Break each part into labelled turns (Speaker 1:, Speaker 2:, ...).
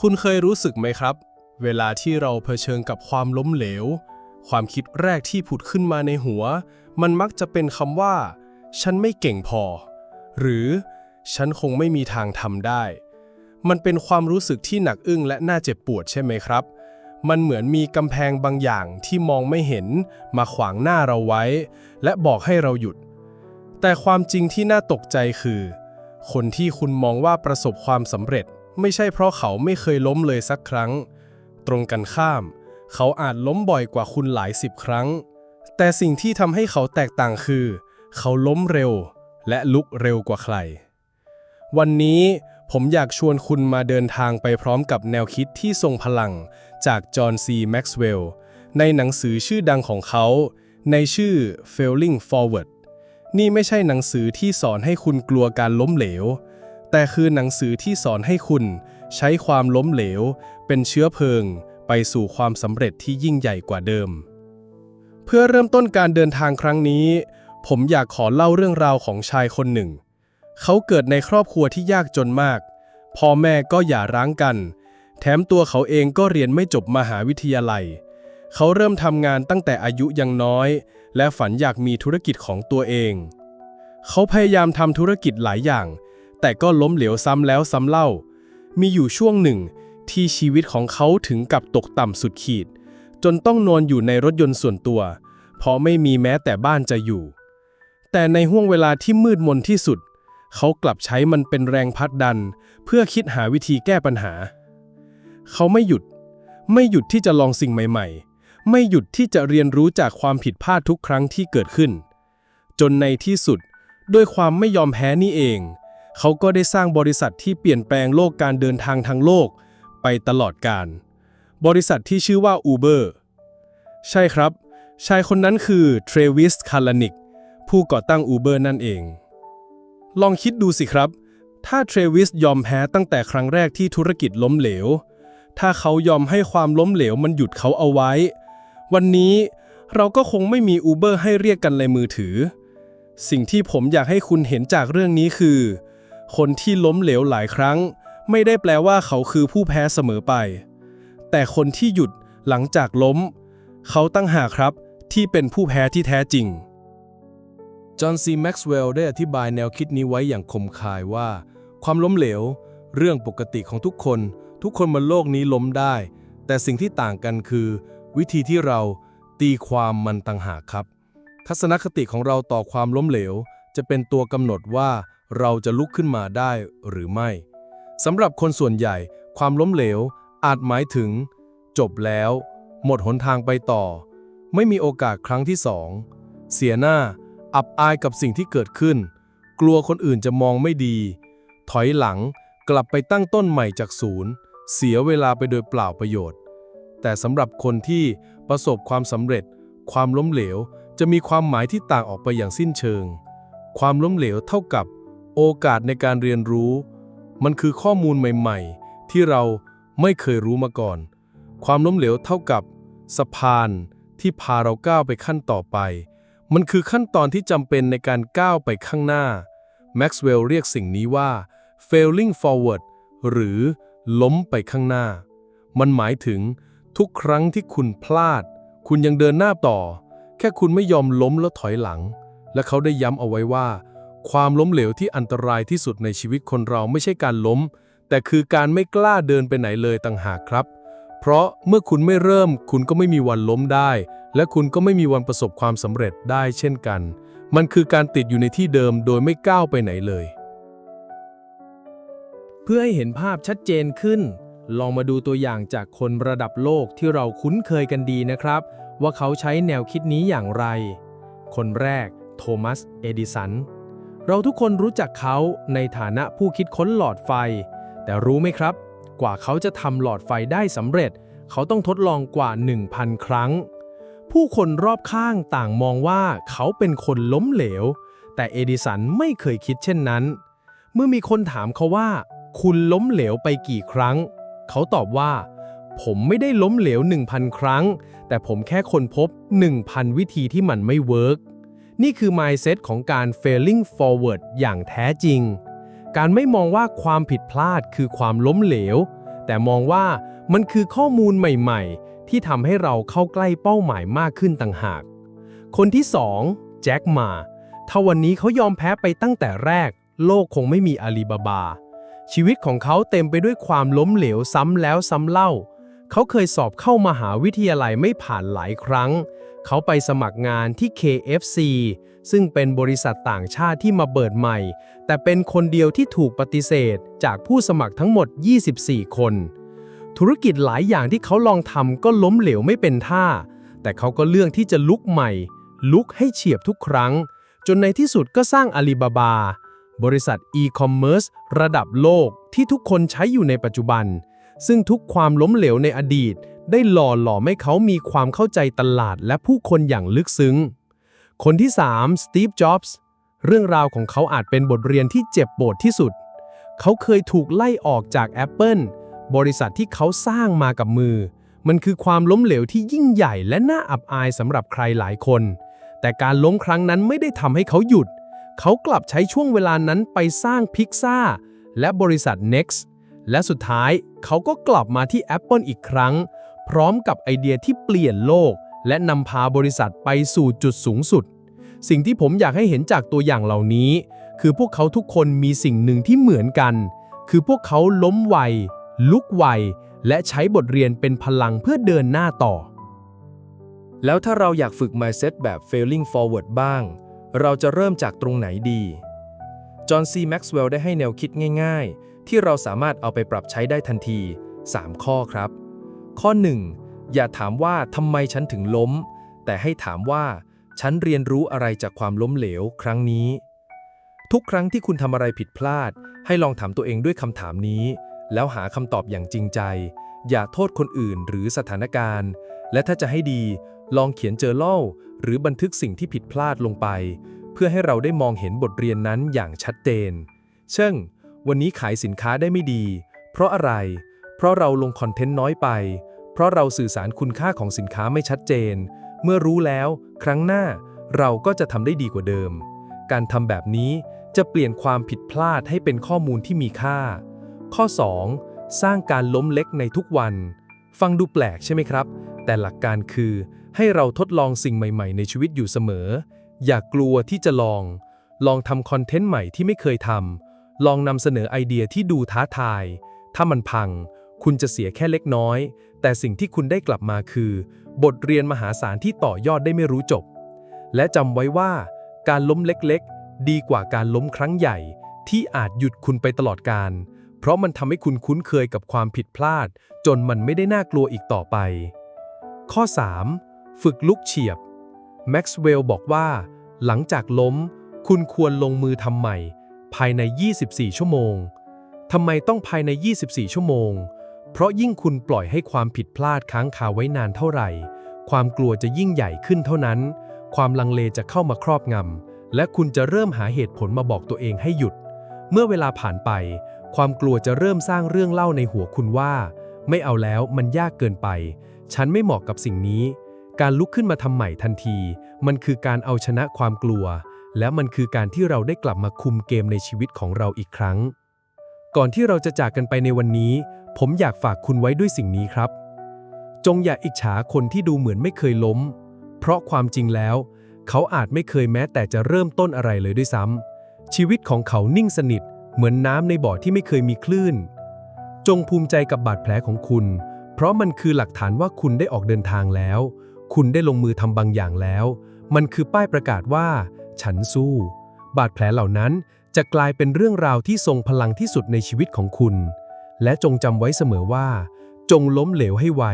Speaker 1: คุณเคยรู้สึกไหมครับ เวลาที่เราเผชิญกับความล้มเหลว ความคิดแรกที่ผุดขึ้นมาในหัว มันมักจะเป็นคำว่า ฉันไม่เก่งพอ หรือฉันคงไม่มีทางทำได้ มันเป็นความรู้สึกที่หนักอึ้งและน่าเจ็บปวดใช่ไหมครับ มันเหมือนมีกำแพงบางอย่างที่มองไม่เห็นมาขวางหน้าเราไว้ และบอกให้เราหยุด แต่ความจริงที่น่าตกใจคือ คนที่คุณมองว่าประสบความสำเร็จ ไม่ใช่เพราะเขาไม่เคยล้มเลยสักครั้ง ตรงกันข้าม เขาอาจล้มบ่อยกว่าคุณหลายสิบครั้ง แต่สิ่งที่ทำให้เขาแตกต่างคือ เขาล้มเร็ว และลุกเร็วกว่าใคร วันนี้ผมอยากชวนคุณมาเดินทางไปพร้อมกับแนวคิดที่ทรงพลังจากจอห์นซีแม็กซ์เวลล์ในหนังสือชื่อดังของเขา ในชื่อ Failing Forward นี่ไม่ใช่หนังสือที่สอนให้คุณกลัวการล้มเหลว แต่คือหนังสือที่สอนให้คุณ ใช้ความล้มเหลว เป็นเชื้อเพลิง ไปสู่ความสำเร็จที่ยิ่งใหญ่กว่าเดิม เพื่อเริ่มต้นการเดินทางครั้งนี้ ผมอยากขอเล่าเรื่องราวของชายคนหนึ่ง เขาเกิดในครอบครัวที่ยากจนมาก พ่อแม่ก็หย่าร้างกัน แถมตัวเขาเองก็เรียนไม่จบมหาวิทยาลัย เขาเริ่มทำงานตั้งแต่อายุยังน้อย และฝันอยากมีธุรกิจของตัวเอง เขาพยายามทำธุรกิจหลายอย่าง แต่ก็ล้มเหลวซ้ำแล้วซ้ำเล่า มีอยู่ช่วงหนึ่งที่ชีวิตของเขาถึงกับตกต่ำสุดขีด จนต้องนอนอยู่ในรถยนต์ส่วนตัว เพราะไม่มีแม้แต่บ้านจะอยู่ แต่ในห่วงเวลาที่มืดมนที่สุด เขากลับใช้มันเป็นแรงพัดดัน เพื่อคิดหาวิธีแก้ปัญหา เขาไม่หยุด ไม่หยุดที่จะลองสิ่งใหม่ ๆ ไม่หยุดที่จะเรียนรู้จากความผิดพลาดทุกครั้งที่เกิดขึ้น จนในที่สุด ด้วยความไม่ยอมแพ้นี่เอง เขาก็ได้สร้างบริษัทที่เปลี่ยนแปลงโลกการเดินทางทางโลก ไปตลอดกาลบริษัทที่ชื่อว่า Uber ใช่ครับ ชายคนนั้นคือเทรวิสคาร์ลนิกผู้ก่อตั้ง Uber นั่นเอง ลองคิดดูสิครับ ถ้าเทรวิสยอมแพ้ตั้งแต่ครั้งแรกที่ธุรกิจล้มเหลว ถ้าเขายอมให้ความล้มเหลวมันหยุดเขาเอาไว้ วันนี้เราก็คงไม่มี Uber ให้เรียกกันในมือถือ สิ่งที่ผมอยากให้คุณเห็นจากเรื่องนี้คือ คนที่ล้มเหลวหลายครั้ง ไม่ได้แปลว่าเขาคือผู้แพ้เสมอไป แต่คนที่หยุดหลังจากล้ม เขาตั้งหากครับที่เป็นผู้แพ้ที่แท้จริง จอห์นซีแม็กซ์เวลล์ได้อธิบายแนวคิดนี้ไว้อย่างคมคายว่า ความล้มเหลว เรื่องปกติของทุกคน ทุกคนบนโลกนี้ล้มได้ แต่สิ่งที่ต่างกันคือ วิธีที่เราตีความมันต่างหากครับ ทัศนคติของเราต่อความล้มเหลว จะเป็นตัวกำหนดว่า เราจะลุกขึ้นมาได้หรือไม่สำหรับคนส่วนใหญ่ความล้มเหลว อาจหมายถึง จบแล้ว หมดหนทางไปต่อ ไม่มีโอกาสครั้งที่สองเสียหน้า อับอายกับสิ่งที่เกิดขึ้น กลัวคนอื่นจะมองไม่ดี ถอยหลังกลับไปตั้งต้นใหม่จากศูนย์ เสียเวลาไปโดยเปล่าประโยชน์ แต่สำหรับคนที่ประสบความสำเร็จ ความล้มเหลวจะมีความหมายที่ต่างออกไปอย่างสิ้นเชิง ความล้มเหลวเท่ากับ โอกาสในการเรียนรู้ มันคือข้อมูลใหม่ๆ ที่เราไม่เคยรู้มาก่อน ความล้มเหลวเท่ากับสะพานที่พาเราก้าวไปขั้นต่อไป มันคือขั้นตอนที่จำเป็นในการก้าวไปข้างหน้า แม็กซ์เวลล์เรียกสิ่งนี้ว่า failing forward หรือล้มไปข้างหน้า มันหมายถึงทุกครั้งที่คุณพลาด คุณยังเดินหน้าต่อ แค่คุณไม่ยอมล้มแล้วถอยหลัง และเขาได้ย้ำเอาไว้ว่า ความล้มเหลวที่อันตรายที่สุดในชีวิตคนเราไม่ใช่การล้ม แต่คือการไม่กล้าเดินไปไหนเลยต่างหากครับ เพราะเมื่อคุณไม่เริ่ม คุณก็ไม่มีวันล้มได้ และคุณก็ไม่มีวันประสบความสำเร็จได้เช่นกัน มันคือการติดอยู่ในที่เดิมโดยไม่ก้าวไปไหนเลย
Speaker 2: เพื่อให้เห็นภาพชัดเจนขึ้น ลองมาดูตัวอย่างจากคนระดับโลกที่เราคุ้นเคยกันดีนะครับ ว่าเขาใช้แนวคิดนี้อย่างไร คนแรก โทมัส เอดิสัน เราทุกคนรู้จักเขาในฐานะผู้คิดค้นหลอดไฟ แต่รู้ไหมครับ กว่าเขาจะทำหลอดไฟได้สำเร็จ เขาต้องทดลองกว่า 1,000 ครั้ง ผู้คนรอบข้างต่างมองว่าเขาเป็นคนล้มเหลว แต่เอดิสันไม่เคยคิดเช่นนั้น เมื่อมีคนถามเขาว่า คุณล้มเหลวไปกี่ครั้ง เขาตอบว่า ผมไม่ได้ล้มเหลว 1,000 ครั้ง แต่ผมแค่ค้นพบ 1,000 วิธีที่มันไม่เวิร์ก นี่คือ mindset ของการ failing forward อย่างแท้จริง การไม่มองว่าความผิดพลาดคือความล้มเหลว แต่มองว่ามันคือข้อมูลใหม่ๆ ที่ทำให้เราเข้าใกล้เป้าหมายมากขึ้นต่างหาก คนที่สองแจ็คมาถ้าวันนี้เขายอมแพ้ไปตั้งแต่แรก โลกคงไม่มีอาลีบาบา ชีวิตของเขาเต็มไปด้วยความล้มเหลวซ้ำแล้วซ้ำเล่า เขาเคยสอบเข้ามหาวิทยาลัยไม่ผ่านหลายครั้ง เขาไปสมัครงานที่ KFC ซึ่งเป็นบริษัทต่างชาติที่มาเปิดใหม่ แต่เป็นคนเดียวที่ถูกปฏิเสธ จากผู้สมัครทั้งหมด 24 คน ธุรกิจหลายอย่างที่เขาลองทำก็ล้มเหลวไม่เป็นท่า แต่เขาก็เลือกที่จะลุกใหม่ ลุกให้เฉียบทุกครั้ง จนในที่สุดก็สร้างอาลีบาบา บริษัทอีคอมเมิร์ซระดับโลกที่ทุกคนใช้อยู่ในปัจจุบัน ซึ่งทุกความล้มเหลวในอดีต ได้หล่อหล่อมให้เขามีความเข้าใจตลาดและผู้คนอย่างลึกซึ้ง คนที่ 3 สตีฟ จ็อบส์ เรื่องราวของเขาอาจเป็นบทเรียนที่เจ็บปวดที่สุด เขาเคยถูกไล่ออกจาก Apple บริษัทที่เขาสร้างมากับมือ มันคือความล้มเหลวที่ยิ่งใหญ่และน่าอับอายสำหรับใครหลายคน แต่การล้มครั้งนั้นไม่ได้ทำให้เขาหยุด เขากลับใช้ช่วงเวลานั้นไปสร้างพิกซ่าและบริษัท Next และสุดท้ายเขาก็กลับมาที่ Apple อีกครั้ง พร้อมกับไอเดียที่เปลี่ยนโลก และนำพาบริษัทไปสู่จุดสูงสุด สิ่งที่ผมอยากให้เห็นจากตัวอย่างเหล่านี้ คือพวกเขาทุกคนมีสิ่งหนึ่งที่เหมือนกัน คือพวกเขาล้มไว ลุกไว และใช้บทเรียนเป็นพลังเพื่อเดินหน้าต่อ
Speaker 3: แล้วถ้าเราอยากฝึก mindset แบบ failing forward บ้าง เราจะเริ่มจากตรงไหนดี จอห์นซีแม็กซ์เวลล์ได้ให้แนวคิดง่าย ๆ ที่เราสามารถเอาไปปรับใช้ได้ทันที 3 ข้อครับ ข้อ 1. อย่าถามว่าทำไมฉันถึงล้ม แต่ให้ถามว่า ฉันเรียนรู้อะไรจากความล้มเหลวครั้งนี้ ทุกครั้งที่คุณทำอะไรผิดพลาด ให้ลองถามตัวเองด้วยคำถามนี้ แล้วหาคำตอบอย่างจริงใจ อย่าโทษคนอื่นหรือสถานการณ์ และถ้าจะให้ดี ลองเขียนเจอเล่า หรือบันทึกสิ่งที่ผิดพลาดลงไป เพื่อให้เราได้มองเห็นบทเรียนนั้นอย่างชัดเจน เช่น วันนี้ขายสินค้าได้ไม่ดี เพราะอะไร เพราะเราลงคอนเทนต์น้อยไป เพราะเราสื่อสารคุณค่าของสินค้าไม่ชัดเจน เมื่อรู้แล้ว ครั้งหน้าเราก็จะทำได้ดีกว่าเดิม การทำแบบนี้จะเปลี่ยนความผิดพลาดให้เป็นข้อมูลที่มีค่า ข้อ 2. สร้างการล้มเล็กในทุกวัน ฟังดูแปลกใช่ไหมครับ แต่หลักการคือ ให้เราทดลองสิ่งใหม่ๆ ในชีวิตอยู่เสมอ อย่ากกลัวที่จะลอง ลองทำคอนเทนต์ใหม่ที่ไม่เคยทำลองนำเสนอไอเดียที่ดูท้าทาย ถ้ามันพัง คุณจะเสียแค่เล็กน้อย แต่สิ่งที่คุณได้กลับมาคือ บทเรียนมหาศาลที่ต่อยอดได้ไม่รู้จบ และจำไว้ว่า การล้มเล็กๆ ดีกว่าการล้มครั้งใหญ่ ที่อาจหยุดคุณไปตลอดการ เพราะมันทำให้คุณคุ้นเคยกับความผิดพลาด จนมันไม่ได้น่ากลัวอีกต่อไป ข้อ 3. ฝึกลุกเฉียบ แม็กซ์เวลล์บอกว่า หลังจากล้ม คุณควรลงมือทำใหม่ ภายใน 24 ชั่วโมงทำไมต้องภายใน 24 ชั่วโมง เพราะยิ่งคุณปล่อยให้ความผิดพลาดค้างคาไว้นานเท่าไหร่ ความกลัวจะยิ่งใหญ่ขึ้นเท่านั้น ความลังเลจะเข้ามาครอบงำ และคุณจะเริ่มหาเหตุผลมาบอกตัวเองให้หยุด เมื่อเวลาผ่านไป ความกลัวจะเริ่มสร้างเรื่องเล่าในหัวคุณว่า ไม่เอาแล้วมันยากเกินไป ฉันไม่เหมาะกับสิ่งนี้ การลุกขึ้นมาทำใหม่ทันที มันคือการเอาชนะความกลัว และมันคือการที่เราได้กลับมาคุมเกมในชีวิตของเราอีกครั้ง ก่อนที่เราจะจากกันไปในวันนี้ ผมอยากฝากคุณไว้ด้วยสิ่งนี้ครับ จงอย่าอิจฉาคนที่ดูเหมือนไม่เคยล้ม เพราะความจริงแล้ว เขาอาจไม่เคยแม้แต่จะเริ่มต้นอะไรเลยด้วยซ้ำชีวิตของเขานิ่งสนิท เหมือนน้ำในบ่อที่ไม่เคยมีคลื่น จงภูมิใจกับบาดแผลของคุณ เพราะมันคือหลักฐานว่าคุณได้ออกเดินทางแล้ว คุณได้ลงมือทำบางอย่างแล้ว มันคือป้ายประกาศว่า ฉันสู้ บาดแผลเหล่านั้นจะกลายเป็นเรื่องราวที่ทรงพลังที่สุดในชีวิตของคุณ และจงจำไว้เสมอว่า จงล้มเหลวให้ไว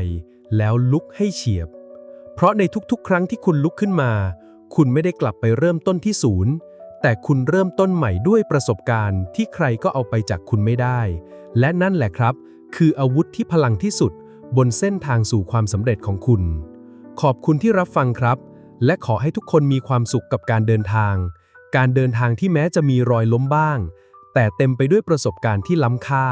Speaker 3: แล้วลุกให้เฉียบ เพราะในทุกๆ ครั้งที่คุณลุกขึ้นมา คุณไม่ได้กลับไปเริ่มต้นที่ศูนย์แต่คุณเริ่มต้นใหม่ด้วยประสบการณ์ที่ใครก็เอาไปจากคุณไม่ได้ และนั่นแหละครับ คืออาวุธที่พลังที่สุด บนเส้นทางสู่ความสำเร็จของคุณ ขอบคุณที่รับฟังครับ และขอให้ทุกคนมีความสุขกับการเดินทาง การเดินทางที่แม้จะมีรอยล้มบ้าง แต่เต็มไปด้วยประสบการณ์ที่ล้ำค่า